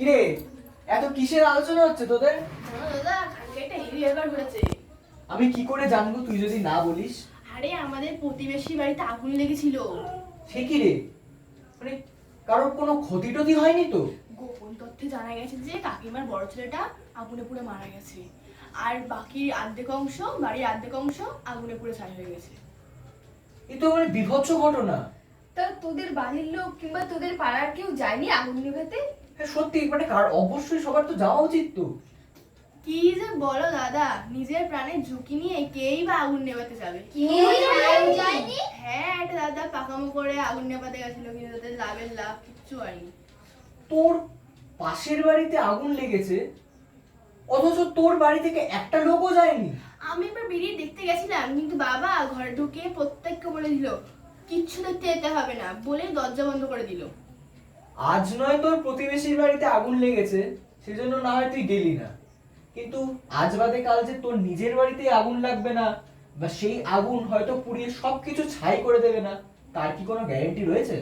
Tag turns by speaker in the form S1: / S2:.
S1: কিরে এত কিসের আলোচনা হচ্ছে তোদের?
S2: দাদা কালকে একটা হেভি ব্যাপার ঘটেছে
S1: আমি কি করে জানব তুই যদি না বলিস?
S2: আরে আমাদের প্রতিবেশী বাড়িতে আগুন লেগেছিল।
S1: সে কি রে? মানে কারোর কোনো ক্ষতি টতি হয়নি তো?
S2: গোপন তথ্যে জানা গেছে যে কাকিমার বড় ছেলেটা আগুনে পুড়ে মারা গেছে। আর বাকি অর্ধেক অংশ বাড়ির অর্ধেক অংশ আগুনে পুড়ে ছাই হয়ে গেছে।
S1: এ তো মানে বিভৎস ঘটনা।
S3: তা তোদের বাড়ির লোক কিংবা তোদের পাড়ার কেউ যায়নি আগুন নেভাতে?
S1: সত্যি মানে কার অবশ্যই সবার তো যাওয়া উচিত তো।
S2: কি যে বলো দাদা নিজের প্রাণের ঝুঁকি নিয়ে কেই বা আগুন নেভাতে যাবে? হ্যাঁ একটা দাদা পাকামো করে আগুন নেভাতে গেছিল কিন্তু তাদের লাভের লাভ কিচ্ছু হয়নি।
S1: তোর পাশের বাড়িতে আগুন লেগেছে অথচ তোর বাড়ি থেকে একটা লোকও যায়নি।
S2: আমি এবার বেরিয়ে দেখতে গেছিলাম কিন্তু বাবা ঘরে ঢুকে প্রত্যেককে বলে দিল কিচ্ছু দেখতে যেতে হবে না। বলে দরজা বন্ধ করে দিল।
S1: আজ নয় তোর প্রতিবেশীর বাড়িতে আগুন লেগেছে, সেজন্য না হয় তুই গেলি না। কিন্তু আজ বাদে কাল যে তোর নিজের বাড়িতে আগুন লাগবে না, বা সেই আগুন হয়তো পুড়িয়ে সবকিছু ছাই করে দেবে না, তার কি কোনো গ্যারেন্টি রয়েছে?